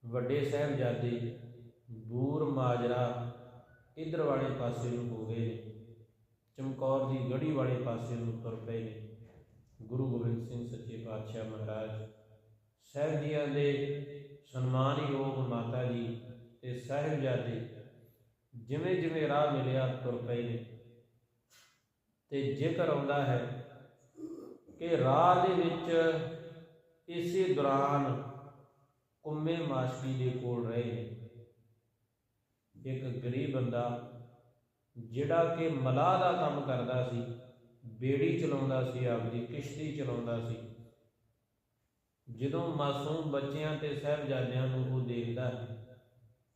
ਵੱਡੇ ਸਾਹਿਬਜ਼ਾਦੇ ਬੂਰ ਮਾਜਰਾ ਇਧਰ ਵਾਲੇ ਪਾਸੇ ਨੂੰ ਹੋ ਗਏ, ਚਮਕੌਰ ਦੀ ਗੜੀ ਵਾਲੇ ਪਾਸੇ ਨੂੰ ਤੁਰ ਪਏ ਨੇ। ਗੁਰੂ ਗੋਬਿੰਦ ਸਿੰਘ ਸੱਚੇ ਪਾਤਸ਼ਾਹ ਮਹਾਰਾਜ ਸਾਹਿਬ ਜੀਆਂ ਦੇ ਸਨਮਾਨਯੋਗ ਮਾਤਾ ਜੀ ਤੇ ਸਾਹਿਬਜ਼ਾਦੇ ਜਿਵੇਂ ਜਿਵੇਂ ਰਾਹ ਮਿਲਿਆ ਤੁਰ ਪਏ ਨੇ। ਤੇ ਜ਼ਿਕਰ ਆਉਂਦਾ ਹੈ ਕਿ ਰਾਹ ਦੇ ਵਿੱਚ ਇਸੇ ਦੌਰਾਨ ਕੁੰਮੇ ਮਾਸ਼ਕੀ ਦੇ ਕੋਲ ਰਹੇ ਇੱਕ ਗਰੀਬ ਬੰਦਾ ਜਿਹੜਾ ਕਿ ਮਲਾਹ ਦਾ ਕੰਮ ਕਰਦਾ ਸੀ, ਬੇੜੀ ਚਲਾਉਂਦਾ ਸੀ, ਆਪਦੀ ਕਿਸ਼ਤੀ ਚਲਾਉਂਦਾ ਸੀ ਜਦੋਂ ਮਾਸੂਮ ਬੱਚਿਆਂ ਤੇ ਸਹਿਬਜ਼ਾਦਿਆਂ ਨੂੰ ਉਹ ਦੇਖਦਾ ਹੈ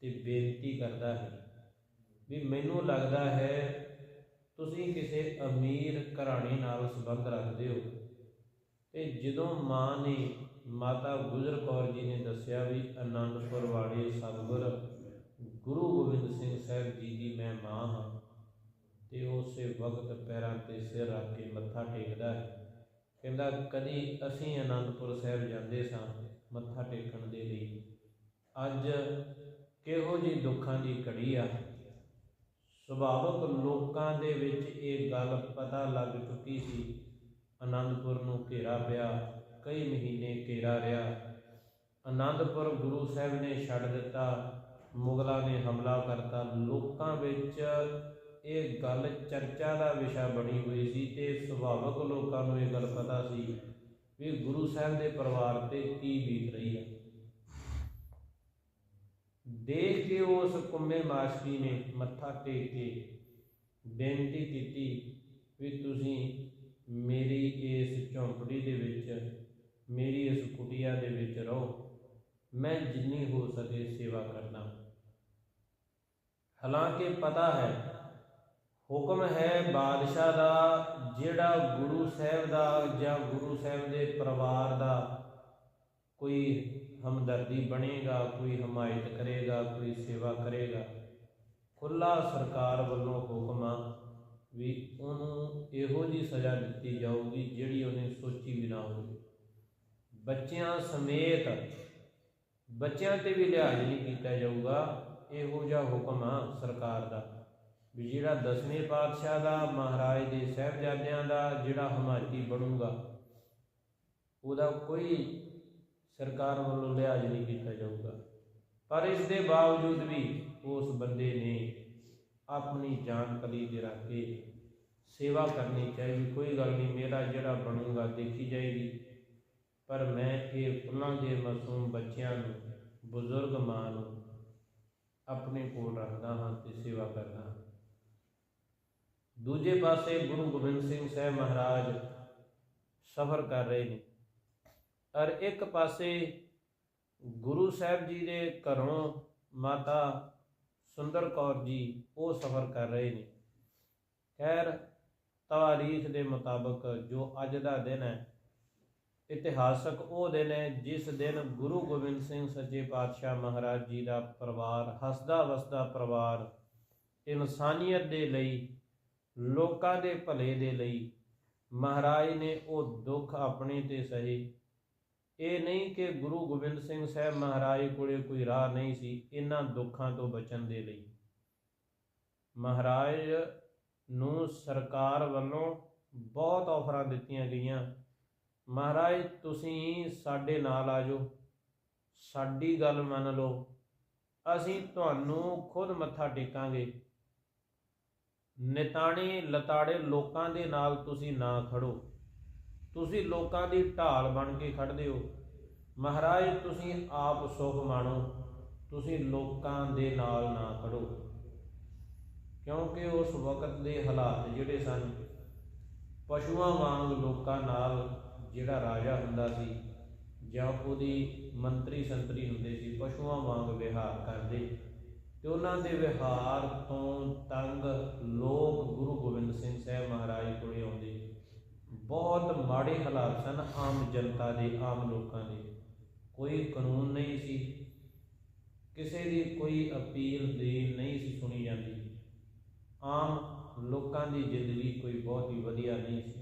ਤੇ ਬੇਨਤੀ ਕਰਦਾ ਹੈ ਵੀ ਮੈਨੂੰ ਲੱਗਦਾ ਹੈ ਤੁਸੀਂ ਕਿਸੇ ਅਮੀਰ ਘਰਾਣੇ ਨਾਲ ਸੰਬੰਧ ਰੱਖਦੇ ਹੋ। ਤੇ ਜਦੋਂ ਮਾਂ ਨੇ ਮਾਤਾ ਗੁਜਰ ਕੌਰ ਜੀ ਨੇ ਦੱਸਿਆ ਵੀ ਆਨੰਦਪੁਰ ਵਾਲੇ ਸਤਿਗੁਰ ਗੁਰੂ ਗੋਬਿੰਦ ਸਿੰਘ ਸਾਹਿਬ ਜੀ ਦੀ ਮੈਂ ਮਾਂ ਹਾਂ ਤੇ ਉਸੇ ਵਕਤ ਪੈਰਾਂ ਤੇ ਸਿਰ ਰੱਖ ਕੇ ਮੱਥਾ ਟੇਕਦਾ ਹੈ। ਕਹਿੰਦਾ, ਕਦੀ ਅਸੀਂ ਅਨੰਦਪੁਰ ਸਾਹਿਬ ਜਾਂਦੇ ਸਾਂ ਮੱਥਾ ਟੇਕਣ ਦੇ ਲਈ। ਅੱਜ ਕਿਹੋ ਜੀ ਦੁੱਖਾਂ ਦੀ ਘੜੀ ਆ? ਸੁਭਾਵਕ ਲੋਕਾਂ ਦੇ ਵਿੱਚ ਇਹ ਗੱਲ ਪਤਾ ਲੱਗ ਚੁੱਕੀ ਸੀ। ਅਨੰਦਪੁਰ ਨੂੰ ਘੇਰਾ ਪਿਆ, ਕਈ ਮਹੀਨੇ ਘੇਰਾ ਰਿਹਾ। ਅਨੰਦਪੁਰ ਗੁਰੂ ਸਾਹਿਬ ਨੇ ਛੱਡ ਦਿੱਤਾ। ਮੁਗਲਾਂ ਨੇ ਹਮਲਾ ਕਰਤਾ। ਲੋਕਾਂ ਵਿੱਚ ਇਹ ਗੱਲ ਚਰਚਾ ਦਾ ਵਿਸ਼ਾ ਬਣੀ ਹੋਈ ਸੀ ਤੇ ਸੁਭਾਵਕ ਲੋਕਾਂ ਨੂੰ ਇਹ ਗੱਲ ਪਤਾ ਸੀ ਵੀ ਗੁਰੂ ਸਾਹਿਬ ਦੇ ਪਰਿਵਾਰ ਤੇ ਕੀ ਬੀਤ ਰਹੀ ਹੈ। ਦੇਖ ਕੇ ਉਸ ਕੁੰਮੇ ਮਾਸ਼ਕੀ ਨੇ ਮੱਥਾ ਟੇਕ ਕੇ ਬੇਨਤੀ ਕੀਤੀ ਵੀ ਤੁਸੀਂ ਮੇਰੀ ਇਸ ਝੌਂਪੜੀ ਦੇ ਵਿੱਚ, ਮੇਰੀ ਇਸ ਕੁਟਿਆ ਦੇ ਵਿੱਚ ਰਹੋ। ਮੈਂ ਜਿੰਨੀ ਹੋ ਸਕੇ ਸੇਵਾ ਕਰਨਾ ਹਾਲਾਂਕਿ ਪਤਾ ਹੈ ਹੁਕਮ ਹੈ ਬਾਦਸ਼ਾਹ ਦਾ, ਜਿਹੜਾ ਗੁਰੂ ਸਾਹਿਬ ਦਾ ਜਾਂ ਗੁਰੂ ਸਾਹਿਬ ਦੇ ਪਰਿਵਾਰ ਦਾ ਕੋਈ ਹਮਦਰਦੀ ਬਣੇਗਾ, ਕੋਈ ਹਮਾਇਤ ਕਰੇਗਾ, ਕੋਈ ਸੇਵਾ ਕਰੇਗਾ ਖੁੱਲਾ ਸਰਕਾਰ ਵੱਲੋਂ ਹੁਕਮ ਆ ਵੀ ਉਹਨੂੰ ਇਹੋ ਜੀ ਸਜ਼ਾ ਦਿੱਤੀ ਜਾਊਗੀ ਜਿਹੜੀ ਉਹਨੇ ਸੋਚੀ ਵੀ ਨਾ ਹੋਵੇ। ਬੱਚਿਆਂ ਸਮੇਤ, ਬੱਚਿਆਂ ਤੇ ਵੀ ਲਿਹਾਜ਼ ਨਹੀਂ ਕੀਤਾ ਜਾਊਗਾ, ਇਹੋ ਜਿਹਾ ਹੁਕਮ ਆ ਸਰਕਾਰ ਦਾ। ਵੀ ਜਿਹੜਾ ਦਸਵੇਂ ਪਾਤਸ਼ਾਹ ਦਾ ਮਹਾਰਾਜ ਦੇ ਸਹਿਬਜ਼ਾਦਿਆਂ ਦਾ ਜਿਹੜਾ ਹਮਾਇਤੀ ਬਣੂਗਾ, ਉਹਦਾ ਕੋਈ ਸਰਕਾਰ ਵੱਲੋਂ ਲਿਹਾਜ਼ ਨਹੀਂ ਕੀਤਾ ਜਾਊਗਾ। ਪਰ ਇਸ ਦੇ ਬਾਵਜੂਦ ਵੀ ਉਸ ਬੰਦੇ ਨੇ ਆਪਣੀ ਜਾਨ ਕਲੀ ਦੇ ਰੱਖ ਕੇ ਸੇਵਾ ਕਰਨੀ ਚਾਹੀਦੀ। ਕੋਈ ਗੱਲ ਨਹੀਂ, ਮੇਰਾ ਜਿਹੜਾ ਬਣੂਗਾ ਦੇਖੀ ਜਾਏਗੀ। ਪਰ ਮੈਂ ਇਹ ਫੁੱਲਾਂ ਦੇ ਮਾਸੂਮ ਬੱਚਿਆਂ ਨੂੰ, ਬਜ਼ੁਰਗ ਮਾਂ ਨੂੰ ਆਪਣੇ ਕੋਲ ਰੱਖਦਾ ਹਾਂ ਤੇ ਸੇਵਾ ਕਰਦਾ ਹਾਂ। ਦੂਜੇ ਪਾਸੇ ਗੁਰੂ ਗੋਬਿੰਦ ਸਿੰਘ ਸਾਹਿਬ ਮਹਾਰਾਜ ਸਫ਼ਰ ਕਰ ਰਹੇ ਨੇ। ਔਰ ਇੱਕ ਪਾਸੇ ਗੁਰੂ ਸਾਹਿਬ ਜੀ ਦੇ ਘਰੋਂ ਮਾਤਾ ਸੁੰਦਰ ਕੌਰ ਜੀ ਉਹ ਸਫ਼ਰ ਕਰ ਰਹੇ ਨੇ। ਖੈਰ, ਤਾਰੀਖ ਦੇ ਮੁਤਾਬਕ ਜੋ ਅੱਜ ਦਾ ਦਿਨ ਹੈ, ਇਤਿਹਾਸਕ ਉਹ ਦਿਨ ਹੈ ਜਿਸ ਦਿਨ ਗੁਰੂ ਗੋਬਿੰਦ ਸਿੰਘ ਸੱਚੇ ਪਾਤਸ਼ਾਹ ਮਹਾਰਾਜ ਜੀ ਦਾ ਪਰਿਵਾਰ ਹੱਸਦਾ ਵਸਦਾ ਪਰਿਵਾਰ ਇਨਸਾਨੀਅਤ ਦੇ ਲਈ ਲੋਕਾਂ ਦੇ ਭਲੇ ਦੇ ਲਈ ਮਹਾਰਾਜ ਨੇ ਉਹ ਦੁੱਖ ਆਪਣੇ ਤੇ ਸਹੇ। ਇਹ ਨਹੀਂ ਕਿ ਗੁਰੂ ਗੋਬਿੰਦ ਸਿੰਘ ਸਾਹਿਬ ਮਹਾਰਾਜ ਕੋਲੇ ਕੋਈ ਰਾਹ ਨਹੀਂ ਸੀ ਇਹਨਾਂ ਦੁੱਖਾਂ ਤੋਂ ਬਚਣ ਦੇ ਲਈ। ਮਹਾਰਾਜ ਨੂੰ ਸਰਕਾਰ ਵੱਲੋਂ ਬਹੁਤ ਆਫਰਾਂ ਦਿੱਤੀਆਂ ਗਈਆਂ। ਮਹਾਰਾਜ, ਤੁਸੀਂ ਸਾਡੇ ਨਾਲ ਆ ਜਾਓ। ਸਾਡੀ ਗੱਲ ਮੰਨ ਲਓ। ਅਸੀਂ ਤੁਹਾਨੂੰ ਖੁਦ ਮੱਥਾ ਟੇਕਾਂਗੇ। ਨਿਤਾਣੇ ਲਤਾੜੇ ਲੋਕਾਂ ਦੇ ਨਾਲ ਤੁਸੀਂ ਨਾ ਖੜੋ। ਤੁਸੀਂ ਲੋਕਾਂ ਦੀ ਢਾਲ ਬਣ ਕੇ ਖੜਦੇ ਹੋ। ਮਹਾਰਾਜ, ਤੁਸੀਂ ਆਪ ਸੁਖ ਮਾਣੋ। ਤੁਸੀਂ ਲੋਕਾਂ ਦੇ ਨਾਲ ਨਾ ਖੜੋ। ਕਿਉਂਕਿ ਉਸ ਵਕਤ ਦੇ ਹਾਲਾਤ ਜਿਹੜੇ ਸਨ, ਪਸ਼ੂਆਂ ਵਾਂਗ ਲੋਕਾਂ ਨਾਲ ਜਿਹੜਾ ਰਾਜਾ ਹੁੰਦਾ ਸੀ ਜਾਂ ਉਹਦੀ ਮੰਤਰੀ ਸੰਤਰੀ ਹੁੰਦੇ ਸੀ, ਪਸ਼ੂਆਂ ਵਾਂਗ ਵਿਹਾਰ ਕਰਦੇ। ਤੇ ਉਹਨਾਂ ਦੇ ਵਿਹਾਰ ਤੋਂ ਤੰਗ ਲੋਕ ਗੁਰੂ ਗੋਬਿੰਦ ਸਿੰਘ ਸਾਹਿਬ ਮਹਾਰਾਜ ਕੋਲੇ ਆਉਂਦੇ। ਬਹੁਤ ਮਾੜੇ ਹਾਲਾਤ ਸਨ ਆਮ ਜਨਤਾ ਦੇ, ਆਮ ਲੋਕਾਂ ਦੇ। ਕੋਈ ਕਾਨੂੰਨ ਨਹੀਂ ਸੀ। ਕਿਸੇ ਦੀ ਕੋਈ ਅਪੀਲ ਦੀ ਨਹੀਂ ਸੀ ਸੁਣੀ ਜਾਂਦੀ। ਆਮ ਲੋਕਾਂ ਦੀ ਜ਼ਿੰਦਗੀ ਕੋਈ ਬਹੁਤ ਹੀ ਵਧੀਆ ਨਹੀਂ ਸੀ।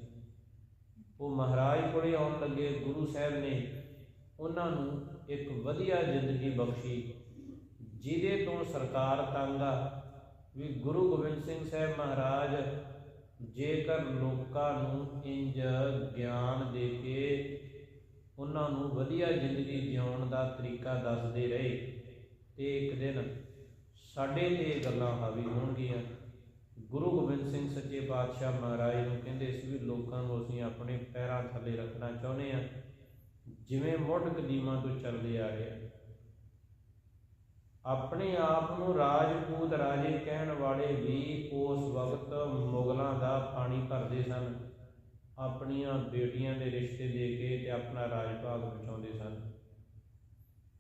ਉਹ ਮਹਾਰਾਜ ਕੋਲੇ ਆਉਣ ਲੱਗੇ, ਗੁਰੂ ਸਾਹਿਬ ਨੇ ਉਹਨਾਂ ਨੂੰ ਇੱਕ ਵਧੀਆ ਜ਼ਿੰਦਗੀ ਬਖਸ਼ੀ। ਜਿਹਦੇ ਤੋਂ ਸਰਕਾਰ ਤੰਗ ਆ, ਵੀ ਗੁਰੂ ਗੋਬਿੰਦ ਸਿੰਘ ਸਾਹਿਬ ਮਹਾਰਾਜ ਜੇਕਰ ਲੋਕਾਂ ਨੂੰ ਇੰਜ ਗਿਆਨ ਦੇ ਕੇ ਉਹਨਾਂ ਨੂੰ ਵਧੀਆ ਜ਼ਿੰਦਗੀ ਜਿਉਣ ਦਾ ਤਰੀਕਾ ਦੱਸਦੇ ਰਹੇ, ਤੇ ਇੱਕ ਦਿਨ ਸਾਡੇ ਤੇ ਇਹ ਗੱਲਾਂ ਹਾਵੀ ਹੋਣਗੀਆਂ। ਗੁਰੂ ਗੋਬਿੰਦ ਸਿੰਘ ਸੱਚੇ ਪਾਤਸ਼ਾਹ ਮਹਾਰਾਜ ਨੂੰ ਕਹਿੰਦੇ ਸੀ ਵੀ ਲੋਕਾਂ ਨੂੰ ਅਸੀਂ ਆਪਣੇ ਪੈਰਾਂ ਥੱਲੇ ਰੱਖਣਾ ਚਾਹੁੰਦੇ ਆ ਜਿਵੇਂ ਮੁੱਢ ਕਦੀਮਾਂ ਤੋਂ ਚੱਲਦੇ ਆ ਰਹੇ ਆ ਆਪਣੇ ਆਪ ਨੂੰ ਰਾਜਪੂਤ ਰਾਜੇ ਕਹਿਣ ਵਾਲੇ ਵੀ ਉਸ ਵਕਤ ਮੁਗਲਾਂ ਦਾ ਪਾਣੀ ਭਰਦੇ ਸਨ। ਆਪਣੀਆਂ ਬੇਟੀਆਂ ਦੇ ਰਿਸ਼ਤੇ ਦੇ ਕੇ ਤੇ ਆਪਣਾ ਰਾਜ ਭਾਗ ਬਚਾਉਂਦੇ ਸਨ।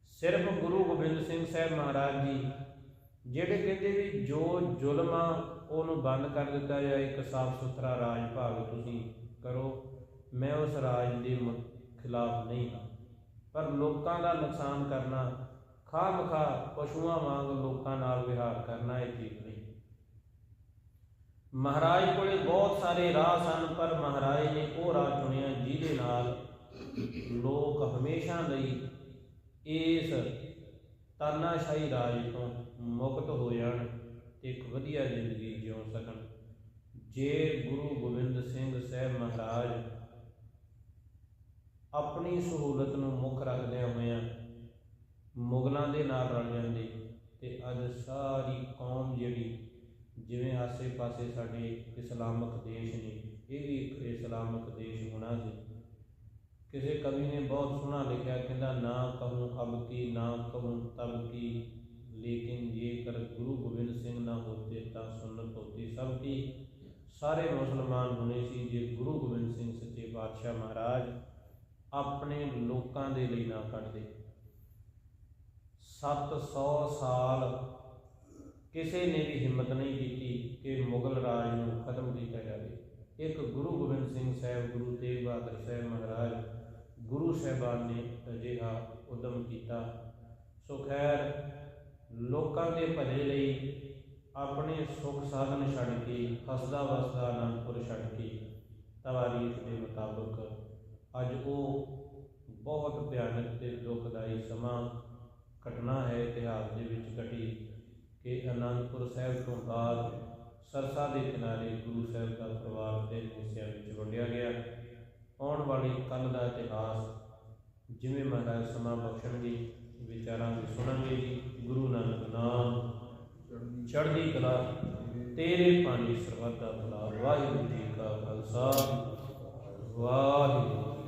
ਸਿਰਫ ਗੁਰੂ ਗੋਬਿੰਦ ਸਿੰਘ ਸਾਹਿਬ ਮਹਾਰਾਜ ਜੀ, ਜਿਹੜੇ ਕਹਿੰਦੇ ਵੀ ਜੋ ਜ਼ੁਲਮ ਆ ਉਹਨੂੰ ਬੰਦ ਕਰ ਦਿੱਤਾ ਜਾਏ, ਇੱਕ ਸਾਫ਼ ਸੁਥਰਾ ਰਾਜ ਭਾਗ ਤੁਸੀਂ ਕਰੋ, ਮੈਂ ਉਸ ਰਾਜ ਦੇ ਖਿਲਾਫ ਨਹੀਂ ਹਾਂ। ਪਰ ਲੋਕਾਂ ਦਾ ਨੁਕਸਾਨ ਕਰਨਾ ਖਾਮਖਾ ਪਸ਼ੂਆਂ ਵਾਂਗ ਲੋਕਾਂ ਨਾਲ ਵਿਹਾਰ ਕਰਨਾ ਇਹ ਠੀਕ ਨਹੀਂ। ਮਹਾਰਾਜ ਕੋਲੇ ਬਹੁਤ ਸਾਰੇ ਰਾਹ ਸਨ, ਪਰ ਮਹਾਰਾਜ ਨੇ ਉਹ ਰਾਹ ਚੁਣਿਆ ਜਿਹਦੇ ਨਾਲ ਲੋਕ ਹਮੇਸ਼ਾ ਲਈ ਇਸ ਤਾਨਾਸ਼ਾਹੀ ਰਾਜ ਤੋਂ ਮੁਕਤ ਹੋ ਜਾਣ ਤੇ ਇੱਕ ਵਧੀਆ ਜ਼ਿੰਦਗੀ ਜਿਉ ਸਕਣ। ਜੇ ਗੁਰੂ ਗੋਬਿੰਦ ਸਿੰਘ ਸਾਹਿਬ ਮਹਾਰਾਜ ਆਪਣੀ ਸਹੂਲਤ ਨੂੰ ਮੁੱਖ ਰੱਖਦਿਆਂ ਹੋਇਆਂ ਮੁਗਲਾਂ ਦੇ ਨਾਲ ਰਲ ਜਾਂਦੇ ਤੇ ਅੱਜ ਸਾਰੀ ਕੌਮ ਜਿਹੜੀ ਜਿਵੇਂ ਆਸੇ-ਪਾਸੇ ਸਾਡੇ ਇਸਲਾਮਿਕ ਦੇਸ਼ ਨੇ, ਇਹ ਵੀ ਇੱਕ ਇਸਲਾਮਿਕ ਦੇਸ਼ ਹੋਣਾ ਸੀ। ਕਿਸੇ ਕਵੀ ਨੇ ਬਹੁਤ ਸੋਹਣਾ ਲਿਖਿਆ, ਕਹਿੰਦਾ, ਨਾ ਕਹੂੰ ਅਬ ਕੀ, ਨਾ ਕਹੂੰ ਤਬ ਕੀ, ਲੇਕਿਨ ਜੇਕਰ ਗੁਰੂ ਗੋਬਿੰਦ ਸਿੰਘ ਨਾ ਹੋਤੇ ਤਾਂ ਸੁਨਨਤ ਹੋਤੀ ਸਭ ਕੀ। ਸਾਰੇ ਮੁਸਲਮਾਨ ਹੋਣੇ ਸੀ ਜੇ ਗੁਰੂ ਗੋਬਿੰਦ ਸਿੰਘ ਸੱਚੇ ਪਾਤਸ਼ਾਹ ਮਹਾਰਾਜ ਆਪਣੇ ਲੋਕਾਂ ਦੇ ਲਈ ਨਾ ਕੱਢਦੇ। 700 ਸਾਲ ਕਿਸੇ ਨੇ ਵੀ ਹਿੰਮਤ ਨਹੀਂ ਕੀਤੀ ਕਿ ਮੁਗਲ ਰਾਜ ਨੂੰ ਖਤਮ ਕੀਤਾ ਜਾਵੇ। ਇੱਕ ਗੁਰੂ ਗੋਬਿੰਦ ਸਿੰਘ ਸਾਹਿਬ, ਗੁਰੂ ਤੇਗ ਬਹਾਦਰ ਸਾਹਿਬ ਮਹਾਰਾਜ, ਗੁਰੂ ਸਾਹਿਬਾਨ ਨੇ ਅਜਿਹਾ ਉਦਮ ਕੀਤਾ। ਸੋ ਖੈਰ, ਲੋਕਾਂ ਦੇ ਭਲੇ ਲਈ ਆਪਣੇ ਸੁਖ ਸਾਧਨ ਛੱਡ ਕੇ, ਹੱਸਦਾ ਵਸਦਾ ਅਨੰਦਪੁਰ ਛੱਡ ਕੇ, ਤਵਾਰੀਖ ਦੇ ਮੁਤਾਬਕ ਅੱਜ ਉਹ ਬਹੁਤ ਭਿਆਨਕ ਤੇ ਦੁਖਦਾਈ ਸਮਾਂ ਘਟਨਾ ਹੈ ਇਤਿਹਾਸ ਦੇ ਵਿੱਚ ਘਟੀ ਕਿ ਅਨੰਦਪੁਰ ਸਾਹਿਬ ਤੋਂ ਬਾਅਦ ਸਰਸਾ ਦੇ ਕਿਨਾਰੇ ਗੁਰੂ ਸਾਹਿਬ ਦਾ ਪਰਿਵਾਰ ਦੇ ਹਿੱਸਿਆਂ ਵਿੱਚ ਵੰਡਿਆ ਗਿਆ। ਆਉਣ ਵਾਲੀ ਕੱਲ ਦਾ ਇਤਿਹਾਸ ਜਿਵੇਂ ਮਹਾਰਾਜ ਸਮਾਂ ਬਖਸ਼ਣਗੇ, ਵਿਚਾਰਾਂ ਵੀ ਸੁਣਾਂਗੇ ਜੀ। ਗੁਰੂ ਨਾਨਕ ਨਾਮ ਚੜ੍ਹਦੀ ਕਲਾ, ਤੇਰੇ ਪਾਣੀ ਸਰਬੱਤ ਦਾ ਭਲਾ। ਵਾਹਿਗੁਰੂ ਜੀ ਕਾ ਖਾਲਸਾ, ਵਾਹਿਗੁਰੂ